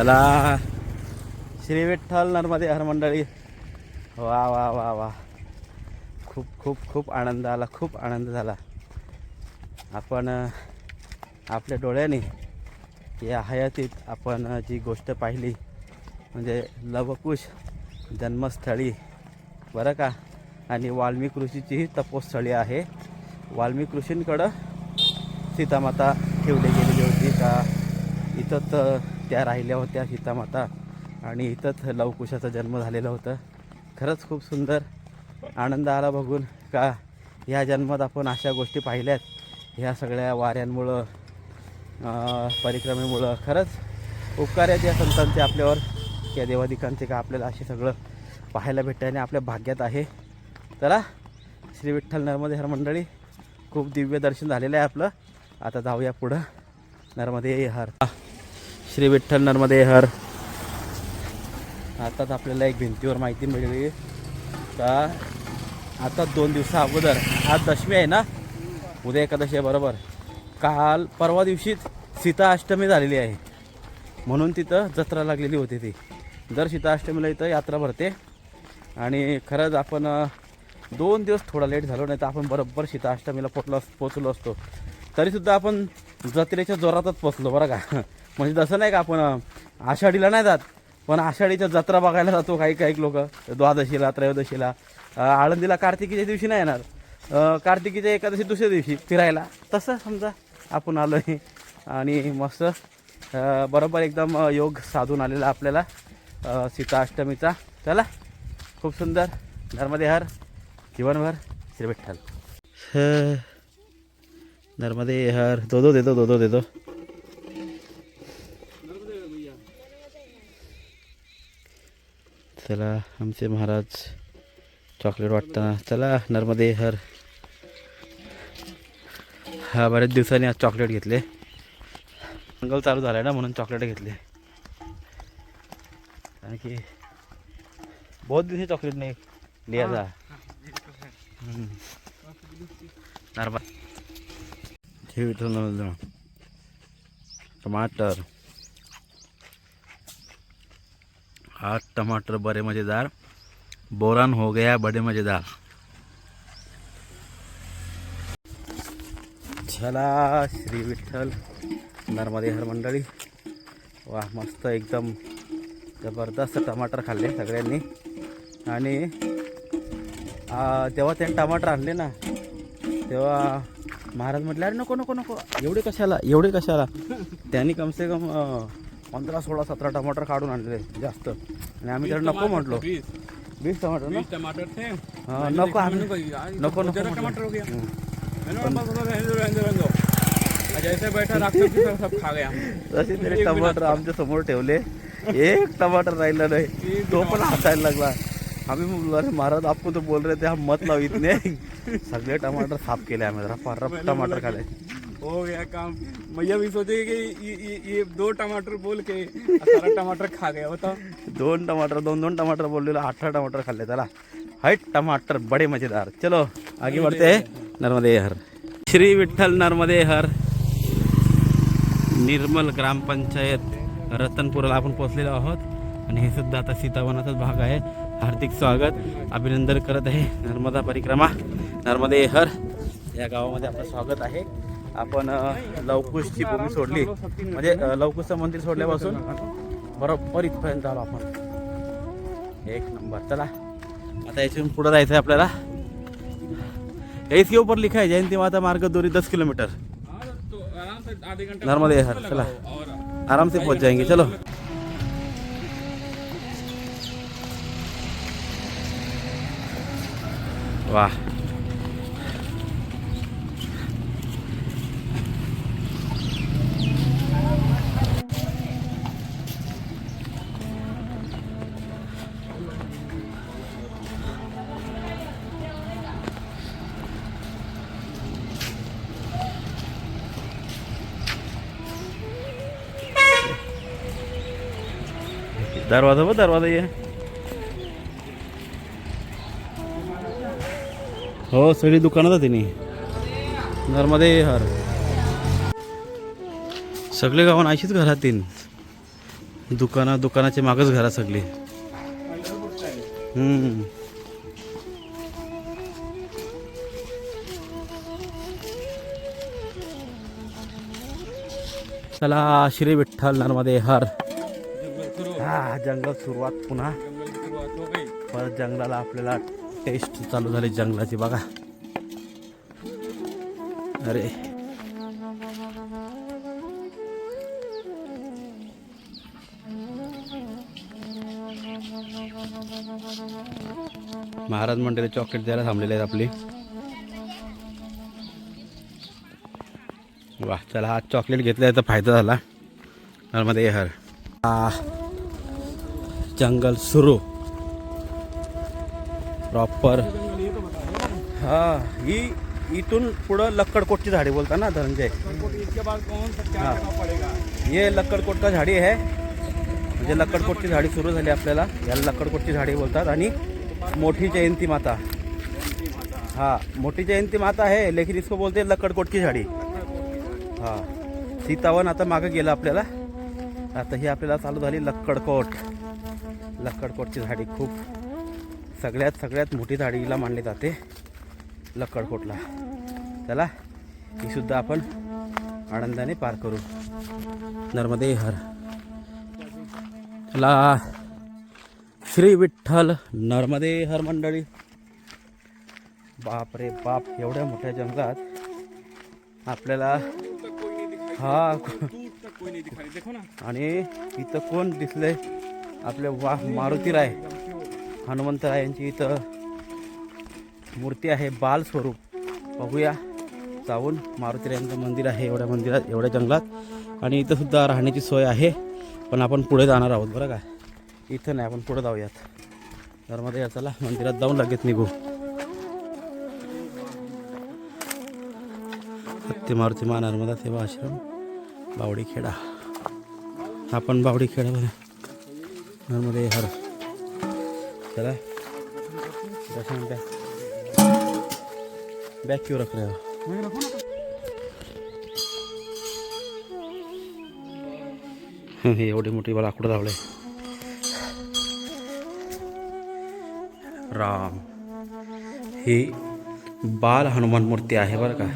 चला. श्री विठ्ठल नर्मदे हर मंडळी. वा वा वा वा. खूप खूप खूप आनंद आला खूप आनंद झाला. आपण आपल्या डोळ्याने या हयातीत आपण जी गोष्ट पाहिली म्हणजे लवकुश जन्मस्थळी बरं का? आणि वाल्मिक ऋषीचीही तपोस्थळी आहे. वाल्मिक ऋषींकडं सीतामाता ठेवली गेलेली होती का? इथंच त्या राहिल्या होत्या सीतामाता. आणि इथंच लवकुशाचा जन्म झालेला होता. खरंच खूप सुंदर आनंद आला बघून का ह्या जन्मात आपण अशा गोष्टी पाहिल्यात. ह्या सगळ्या वाऱ्यांमुळं परिक्रमेमुळं. खरंच उपकार आहेत या संतांचे आपल्यावर या देवादिकांचे का आपल्याला असे सगळं पाहायला भेटतं आणि आपल्या भाग्यात आहे. चला श्री विठ्ठल नर्मदे हर मंडळी खूप दिव्य दर्शन झालेलं आहे आपलं. आता जाऊया पुढं. नर्मदे हर. श्री विठ्ठल नर्मदे हर. आताच आपल्याला एक भिंतीवर माहिती मिळाली. का? आता दोन दिवसा अगोदर आज दशमी आहे ना? उद्या एकादशी आहे बरोबर. काल परवा दिवशीच सीता अष्टमी झालेली आहे. म्हणून तिथं जत्रा लागलेली होती ती. दर सीता अष्टमीला इथं यात्रा भरते. आणि खरंच आपण दोन दिवस थोडा लेट झालो नाही तर आपण बरोबर सीता अष्टमीला पोचलो पोचलो असतो. तरीसुद्धा आपण जत्रेच्या जोरातच पोचलो बरं का? म्हणजे तसं नाही का आपण आषाढीला नाही जात पण आषाढीच्या जत्रा बघायला जातो काही काही लोक. द्वादशीला त्रयोदशीला. आळंदीला कार्तिकीच्या दिवशी नाही येणार. कार्तिकीच्या एकादशी दुसऱ्या दिवशी फिरायला. तसं समजा आपण आलो आहे आणि मस्त बरोबर एकदम योग साधून आलेला आपल्याला सीता अष्टमीचा. चला खूप सुंदर नर्मदे हर जीवनभर श्री विठ्ठल नर्मदे हर दो दो देतो दो दो देतो. चला आमचे महाराज चॉकलेट वाटताना. चला नर्मदे हर. हा बऱ्याच दिवसांनी आज चॉकलेट घेतले. मंगल चालू झालाय ना म्हणून चॉकलेट घेतले. कारण की बहुत दिवशी चॉकलेट नाही लिहायचा नर्मदा. टमाटर. आज टमाटर बड़े मज़ेदार बोरान हो गया बड़े मज़ेदार। चला श्री विठ्ठल नर्मदे हर मंडळी। वा मस्त एकदम जबरदस्त टमाटर खाल्ले सगळ्यांनी। आणि तेव्हा त्यांनी टमाटर आणले ना तेव्हा महाराज म्हटले अरे नको नको नको एवढे कशाला एवढे कशाला? त्यांनी कमसे कम पंधरा सोळा सतरा टमाटर काढून आणले जास्त. आणि आम्ही त्याला नको म्हटलो. वीस. टमाटर ना? टमाटर थे. हा, नको आम्ही. नको नको. टमाटर हो गया. बैठा सब खा गया. तसे तरी टमाटर आमच्यासमोर ठेवले. एक टमाटर राहिला नाही. तो पण हसायला लागला. आम्ही अरे महाराज आपण तो बोल रहे थे हम मत लाव इतने सगळे टमाटर साफ केले आम्ही. रफा रफ टमाटर खाले. हो गया काम। मैया भी सोचे कि ये, ये, ये दो टमाटर बोल के सारा टमाटर खा गया बताओ। दोन टमाटर दोन दोन टमाटर बोललेलो अठरा टमाटर खाल्ले त्याला हाईट टमाटर बडे मजेदार। चलो आगे बढ़ते हैं। नर्मदे हर। श्री विठ्ठल नर्मदे हर। निर्मल ग्रामपंचायत रतनपुराला आपण पोहोचलेलो आहोत. आणि हे सुद्धा आता सीतावनाचाच भाग आहे. हार्दिक स्वागत. अभिनंदन करत आहे नर्मदा परिक्रमा. नर्मदे हर. या गावामध्ये आपलं स्वागत आहे. आपण लवकुशची भूमी सोडली. म्हणजे लवकुशचं मंदिर सोडल्यापासून बरोबर इथपर्यंत आलो आपण. एक नंबर. चला. आता याच्यातून पुढं जायचं आहे आपल्याला. इसके ऊपर लिखा है जयंती माता मार्ग दूरी दस किलोमीटर. हाँ, तो नर्मदे हर चला. आराम से पहुंच जाएंगे चलो. वाह. दरवाजा बघ दरवाजा ये. हो सगळी दुकानात आहे तिने. नर्मदे हर. सगळे गावान अशीच घरात तीन दुकानं दुकानाचे मागच घरा सगळी. हम्म. चला श्री विठ्ठल नर्मदे हर. हा जंगल सुरुवात पुन्हा. परत जंगलाला आपल्याला टेस्ट चालू झाली जंगलाची बघा. अरे. महाराज मंडळी चॉकलेट द्यायला थांबलेले आहेत आपली. वा चला हा चॉकलेट घेतलं तर फायदा झाला. मध्ये हर. हा जंगल सुरू. प्रॉपर हा ही इथून पुढं लक्कडकोटची झाडी बोलता ना धनंजय? हां. हे ये लक्कडकोट का झाडी आहे. म्हणजे लक्कडकोटची झाडी सुरू झाली आपल्याला. याला लक्कडकोटची झाडी बोलतात. आणि मोठी जयंती माता. हां मोठी जयंती माता आहे. लेकिन इसको बोलते लक्कडकोटची झाडी. हा. सीतावन आता मागं गेलं आपल्याला. आता ही आपल्याला चालू झाली लक्कडकोट. लक्कडकोटची झाडी खूप सगळ्यात सगळ्यात मोठी झाडीला मानली जाते लक्कडकोटला. चला ही सुद्धा आपण आनंदाने पार करू. नर्मदे हर. चला श्री विठ्ठल नर्मदे हर मंडळी. बाप रे बाप एवढ्या मोठ्या जंगलात आपल्याला हा आणि इथं कोण दिसले आपले वा मारुतीराय हनुमंतराय यांची इथं मूर्ती आहे बाल स्वरूप. बघूया जाऊन मारुतीरायांचं मंदिर आहे एवढ्या मंदिरात एवढ्या जंगलात. आणि इथं सुद्धा राहण्याची सोय आहे. पण आपण पुढे जाणार आहोत बरं का? इथं नाही आपण पुढे जाऊयात. नर्मदे चला मंदिरात जाऊन लगेच निघू. सत्य मारुती मा नर्मदा सेवा आश्रम बावडी खेडा आपण बावडी खेडा बघा नर्मदे हर चला दस मिनट बैग क्यों रख रहे हो एवढी मोठी मला लाकडं लावले राम. ही बाल हनुमान मूर्ती आहे बरं का.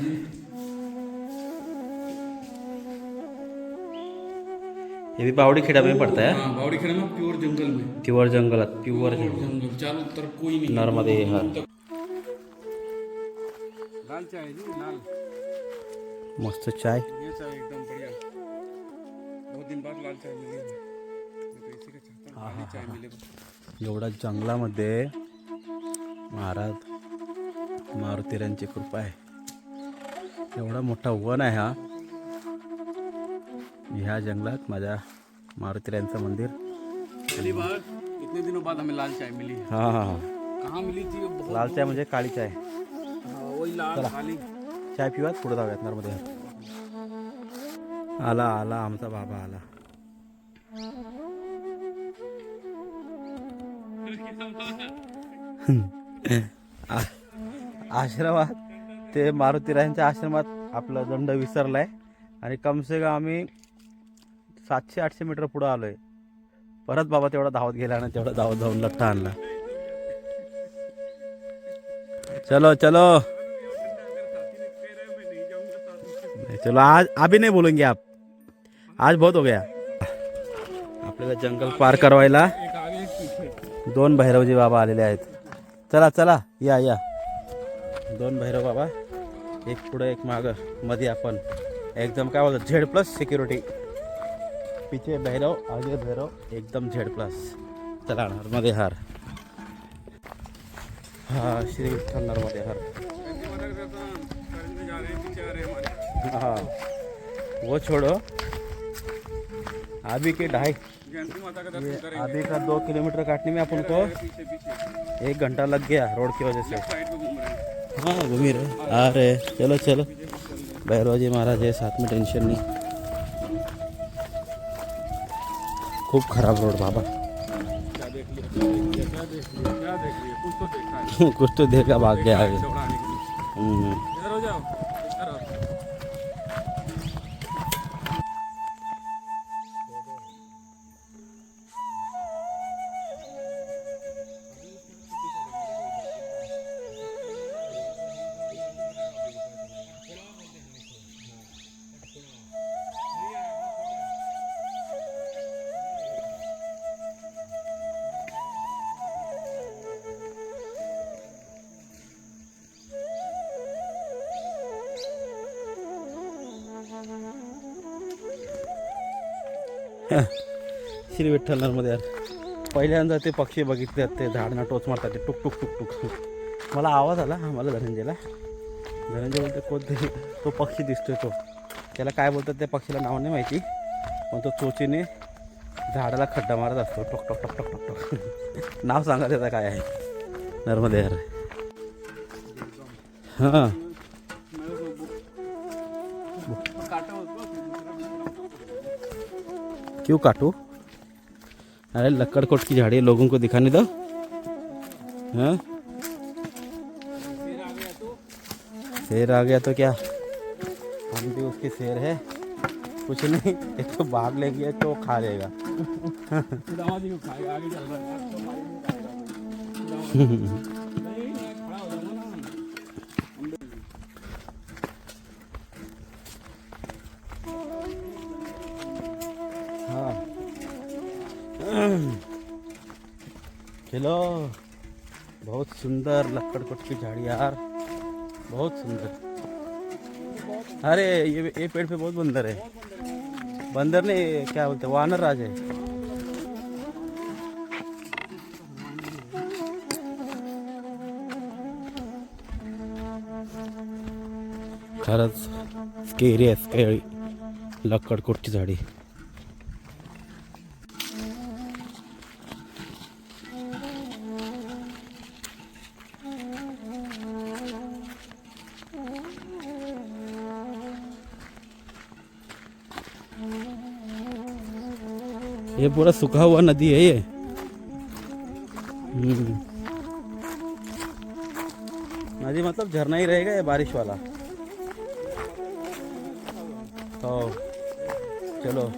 ये भी बावड़ी खेड़ा में पड़ता है। हाँ बावड़ी खेड़ा में प्योर जंगल में। प्युअर जंगलात प्युअर जंगल जंगल चारों तरफ कोई नहीं। नर्मदे हर लाल चाय जी लाल मस्त चाय। ये चाय एकदम बढ़िया। बहुत दिन बाद लाल चाय मिली। है हूँ चाय। एवढ्या जंगलामध्ये महाराज मारुतीरांची कृपा आहे. एवढा मोठा वन आहे हा. ह्या जंगलात माझ्या मारुतीरायांचं मंदिर. दिनों बाद हमें लाल चाय मिली है. हा कहाँ मिली थी वो बहुत लाल चाय म्हणजे काळी चाय. वही लाल काली. चाय पिवात पुढे जाऊयात नर्मदे. आला आला आमचा बाबा आला. आश्रमात ते मारुतीरायांच्या आश्रमात आपला दंड विसरलाय. आणि कमसे कम आम्ही सातशे आठशे मीटर पुढं आलोय. परत बाबा तेवढा धावत गेला आणि तेवढा धावत जाऊन लठ्ठा आणला. चलो चलो. चलो आज अभी नाही बोलेंगे आप. आज बहुत हो गया. आपल्याला जंगल पार करवायला दोन भैरवजी बाबा आलेले आहेत. चला चला या या. दोन भैरव बाबा एक पुढं एक मागं मध्ये आपण. एकदम काय बोलतो झेड प्लस सिक्युरिटी पीछे भैरव आगे भैरव एकदम झेड प्लस चला नर्मदे हार. हाँ श्री विठ्ठल नर्मदे हार. हैं, वो छोड़ो. अभी के ढाई. अभी का दो किलोमीटर काटने में अपन को एक घंटा लग गया रोड की वजह से. हाँ घूमी रहे. आ रहे. चलो चलो. भैरव जी महाराज है साथ में टेंशन नहीं. खूप खराब रोड बाबा. कुछ तो देखा है। कुछ तो देखा भाग गया आगे श्री विठ्ठलनरमध्ये यार. पहिल्यांदा ते पक्षी बघितले ते झाडांना टोच मारतात ते टुक टुक टुक टुक मला आवाज आला मला धनंजयला. धनंजय बोलते कोणते तो पक्षी दिसतोय तो. त्याला काय बोलतात त्या पक्षीला नाव नाही माहिती पण तो चोचीने झाडाला खड्डा मारत असतो. टोक टोक टोक टोक टोक टोक. नाव सांगा त्याचं काय आहे. नर्मदे यार. हां. क्यों काटू? अरे लक्कड़ कोट की झाड़ी लोगों को दिखाने दो। हाँ? शेर आ गया तो क्या? हम भी उसके शेर है। कुछ नहीं एक तो भाग गया तो खा लेगा। आगे चल रहा है। चलो बहुत सुंदर लक्कड़कट की झाड़ी यार। बहुत सुंदर। अरे ये ये पेड़ पे बहुत बंदर है। बंदर नहीं क्या बोलते वानर राज है। खरंच स्केरी आहे स्केरी लक्कडकुटची झाडी। ये पूरा सूखा हुआ नदी है ये। हम्म। नदी मतलब झरना ही रहेगा ये बारिश वाला। तो चलो।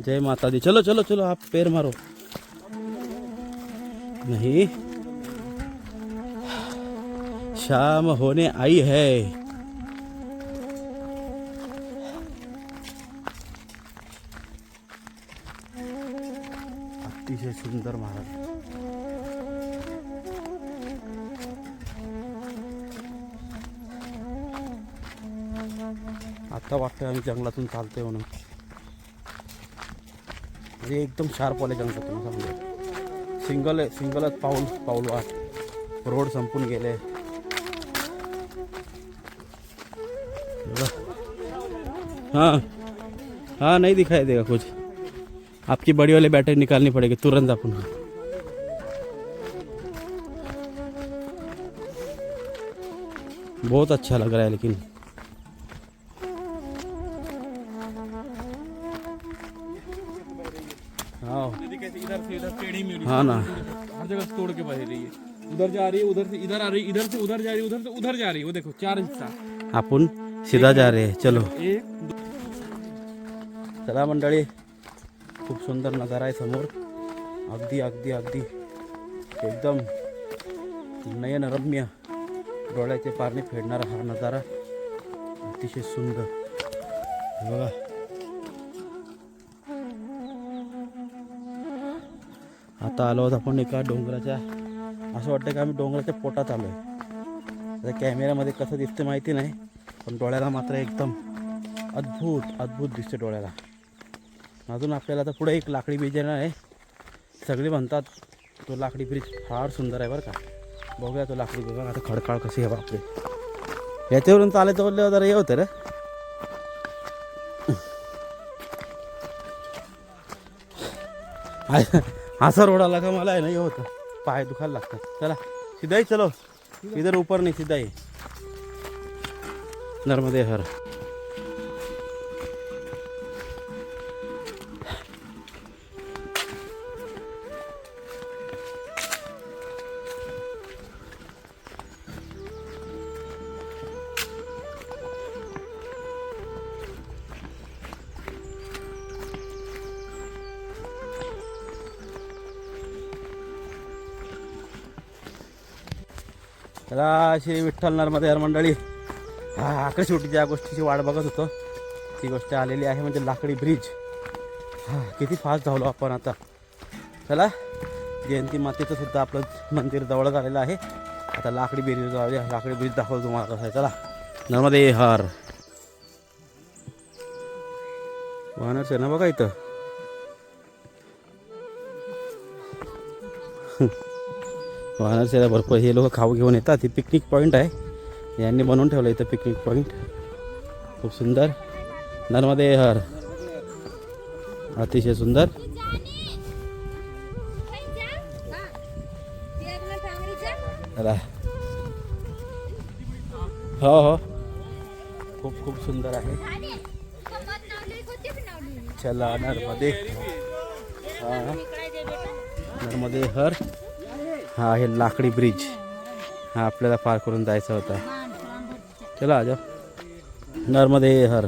जय माता दी चलो चलो चलो, आप पैर मारो। नहीं। शाम होने आई है। अतिशय सुंदर महाराज. आता वाटतं आम्ही जंगलातून चालतोय म्हणून. म्हणजे एकदम शार्प वाले जंगलातून समजा. सिंगल आहे सिंगलच पाऊल पाऊल वाट. रोड संपून गेले. हाँ. हाँ नहीं दिखाई देगा कुछ? आपकी बड़ी वाली बैटरी निकालनी पड़ेगी तुरंत अपन बहुत अच्छा लग रहा है लेकिन। हाँ नदी इधर से इधर हाँ ना। हर जगह तोड़ के बह रही है। उधर जा रही है उधर से इधर आ रही है इधर से उधर जा रही है उधर से उधर जा रही है। वो देखो चार हिस्सा आपण सीधा जा रहे हैं चलो। चला मंडळी। खूप सुंदर नजारा आहे समोर. अगदी अगदी अगदी. एकदम नयनरम्य डोळ्याचे पारणे फेडणारा हा नजारा. अतिशय सुंदर. बघा. आता आलो आहोत आपण एका डोंगराच्या असं वाटतं की आम्ही डोंगराच्या पोटात आलो आहे आता कॅमेऱ्यामध्ये कसं दिसतं माहिती नाही पण डोळ्याला मात्र एकदम अद्भुत अद्भुत दिसते डोळ्याला. अजून आपल्याला आता पुढे एक लाकडी ब्रिज येणार आहे. सगळे म्हणतात तो लाकडी ब्रिज फार सुंदर आहे बरं का. बघूया तो लाकडी ब्रिज आता खडकाळ कशी आहे बापरे. याच्यावरून चालायचं बोलल्यावर जरा हे होतं रे. असा रोड आला का मला आहे ना हे होतं. पाय दुखायला लागतात. चला सीधा चलो. इधर ऊपर नाही सीधा नर्मदे हर. चला श्री विठ्ठल नर्मदे हर मंडळी. हा आकाश शेवटी ज्या गोष्टीची वाट बघत होतो. ती गोष्ट आलेली आहे म्हणजे लाकडी ब्रिज. हा किती फास्ट धावलो आपण आता. चला जयंती मातेचं सुद्धा आपलं मंदिर जवळ झालेलं आहे. आता लाकडी ब्रिज लाकडी ब्रिज दाखवतो तुम्हाला कसं आहे. चला नर्मदे हर वाहनच आहे ना बघा इथं. वाहनच भरपूर हे लोक खाऊ घेऊन येतात. हे पिकनिक पॉईंट आहे. यांनी बनवून ठेवलं इथं पिकनिक पॉईंट खूप सुंदर. नर्मदे हर. अतिशय सुंदर. हो हो. खूप खूप सुंदर आहे. चला नर्मदे. हा. नर्मदे हर. हा आहे लाकडी ब्रिज हा आपल्याला पार करून जायचा होता. चला आ जाओ नर्मदे हर.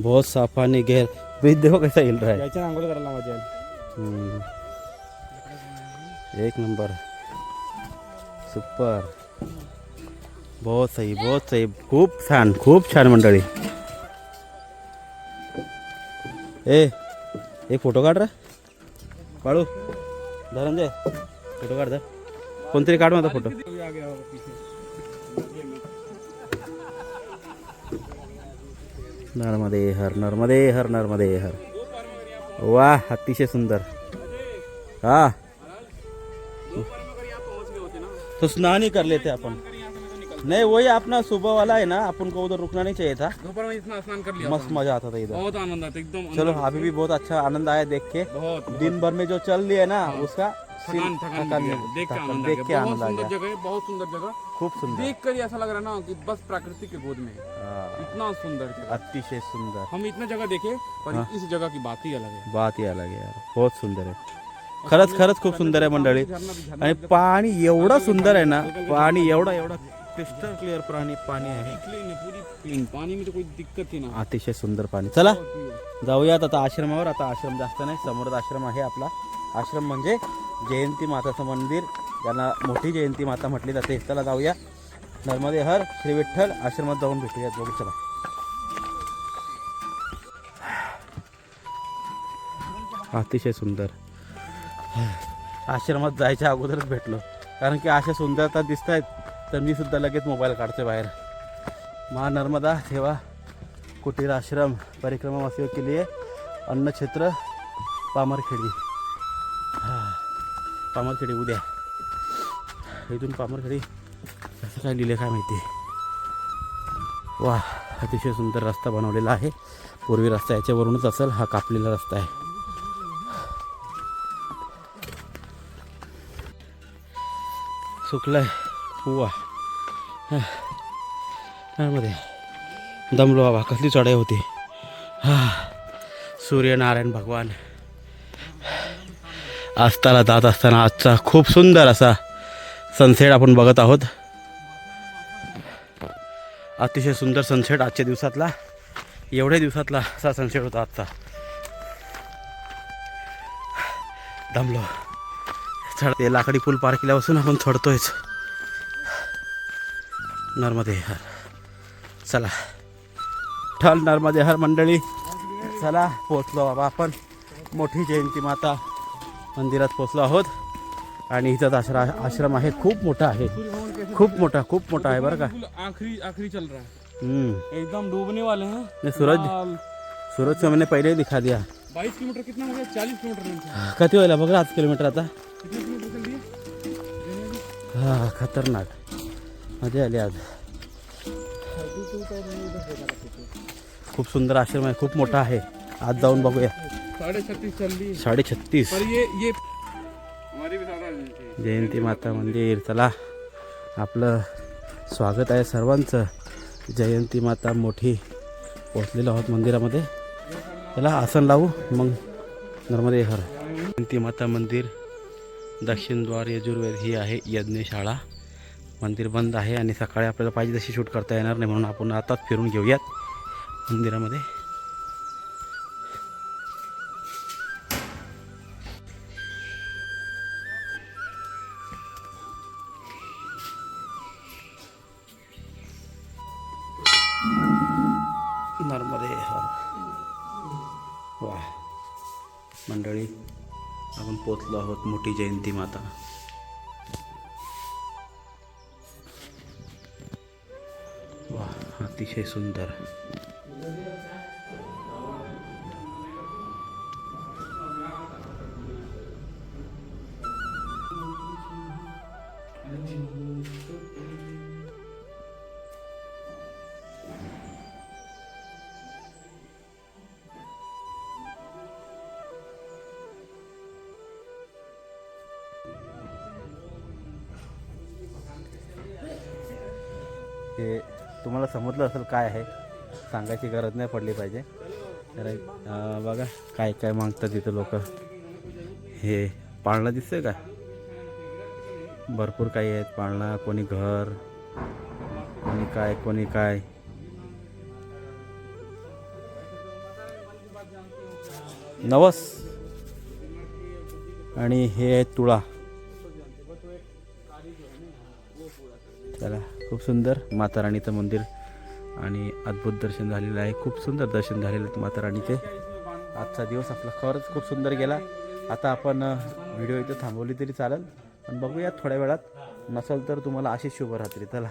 बहुत साफ पानी गहर ब्रिज देखो कैसा हिल रहा है. एक नंबर. सुपर बहुत सही बहुत सही. खूप छान खूप छान मंडळी. ए एक फोटो काढ रा. काढू. धरंजय फोटो काढ कोणतरी काढ माझा फोटो. नर्मदे हर नर्मदे हर नर्मदे हर वा अतिशय सुंदर. हा. तो स्नान ही कर लेते आपण. नहीं वही अपना सुबह वाला है ना अपन को उधर रुकना नहीं चाहिए था। दोपहर में इतना स्नान कर लिया मस्त मजा आता था इधर। बहुत आनंद आता एकदम चलो अभी भी बहुत अच्छा आनंद आया देख के। बहुत दिन भर में जो चल लिया ना उसका थकान थकान देख के आनंद आ देख गया। के बहुत आनंद आ सुंदर गया। जगह है बहुत सुंदर जगह। खूप सुंदर। देख कर ही ऐसा लग रहा है ना कि बस प्रकृति के गोद में है। हाँ, इतना सुंदर अतिशय सुंदर। हम इतना जगह देखे पर इस जगह की बात ही अलग है। बात ही अलग आहे यार। बहुत सुंदर आहे खरंच खरंच खूप सुंदर आहे मंडळी आणि पाणी एवढं सुंदर आहे ना पाणी एवढं एवढं। क्रिस्टल क्लिअर पाणी पाणी आहे. क्लीन पूरी क्लीन पानी में तो कोई दिक्कत ही ना? अतिशय सुंदर पाणी. चला। जाऊयात आता आश्रमावर. आता आश्रम जास्त नाही समोरच आश्रम आहे आपला. आश्रम म्हणजे जयंती माताचं मंदिर. ज्यांना मोठी जयंती माता म्हटली जाते. चला जाऊया. नर्मदे हर श्री विठ्ठल. आश्रमात जाऊन भेटूयात बघू चला. अतिशय सुंदर. आश्रमात जायच्या अगोदरच भेटलो. कारण की अशा सुंदरता दिसत आहेत तर मी सुद्धा लगेच मोबाईल काढतो बाहेर. महा नर्मदा सेवा कुटीर आश्रम परिक्रमा परिक्रमावासियों के लिए अन्न क्षेत्र पामरखेडी. हा, पामरखेडी उद्या. इथून पामरखेडी कसं काय लिहिलं काय माहिती? वा अतिशय सुंदर रस्ता बनवलेला आहे. पूर्वी रस्ता याच्यावरूनच असेल हा कापलेला रस्ता आहे. सुकलाय. पुवा मध्ये. दमलो बाबा कसली चढाई होती. हा सूर्यनारायण भगवान. आस्ताला जात असताना आजचा खूप सुंदर असा सनसेट आपण बघत आहोत. अतिशय सुंदर सनसेट आजच्या दिवसातला. एवढ्या दिवसातला असा सनसेट होता आजचा. दमलो. चढ ते लाकडी पूल पार केल्यापासून आपण चढतोयच. नर्मदे हर चला। ठल नर्मदे हर मंडळी चला पोचलो बाबा आपण. मोठी जयंती माता मंदिरात पोचलो आहोत. आणि इथंच आश्रा आश्रम आहे खूप मोठा आहे. खूप मोठा खूप मोठा आहे बरं का. आखिरी आखिरी चल रहा है. एकदम डूबने वाले हैं. सूरज सूरज को मैंने पहले ही दिखा दिया। 22 किलोमीटर कितना हो गया? 40 किलोमीटर किती व्हायला बघ आज किलोमीटर आता? हा खतरनाक। मजा आली आज खूप सुंदर आश्रम आहे खूप मोठा आहे. आज जाऊन बघूया. साडे छत्तीस पर ये ये. हमारी भी ज्यादा। जयंती माता मंदिर. चला आपलं स्वागत आहे सर्वांचं. जयंती माता मोठी पोचलेलो आहोत मंदिरामध्ये. चला आसन लावू मग नर्मदे हर जयंती माता मंदिर दक्षिणद्वार यजुर्वेद ही आहे यज्ञशाळा. मंदिर बंद आहे आणि सकाळी आपल्याला पाहिजे तशी शूट करता येणार नाही म्हणून आपण आताच फिरून घेऊयात मंदिरामध्ये. नर्मदे वा मंडळी आपण पोचलो आहोत मोठी जयंती माता. अतिशय सुंदर. समजलं असेल काय आहे सांगायची गरज नाही पडली पाहिजे. बघा काय काय मागतात तिथं लोक. हे पाळणा दिसतंय का? भरपूर काही आहेत पाळणा कोणी घर कोणी काय कोणी काय. नवस. आणि हे आहे तुळा. चला खूप सुंदर माता राणीचं मंदिर. आणि अद्भुत दर्शन झालेलं आहे. खूप सुंदर दर्शन झालेलं आहे माता राणीचे आजचा दिवस आपला खरंच खूप सुंदर गेला. आता आपण व्हिडिओ इथे थांबवली तरी चालेल. पण बघूयात थोड्या वेळात. नसेल तर तुम्हाला अशी शुभरात्री. चला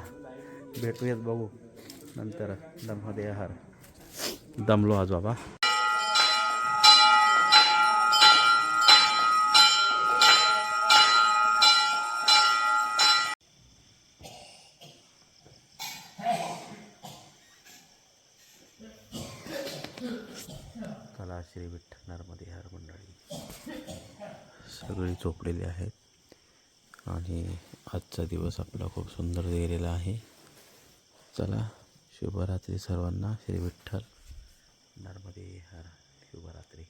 भेटूयात बघू. नंतर दममध्ये हार दमलो आज बाबा कला श्री विठ्ठल नर्मदे हर मंडळी सगळी झोपलेली आहेत. आणि आजचा दिवस आपला खूप सुंदर गेलेला आहे. चला शुभरात्री सर्वांना. श्री विठ्ठल नर्मदे हर शुभरात्री.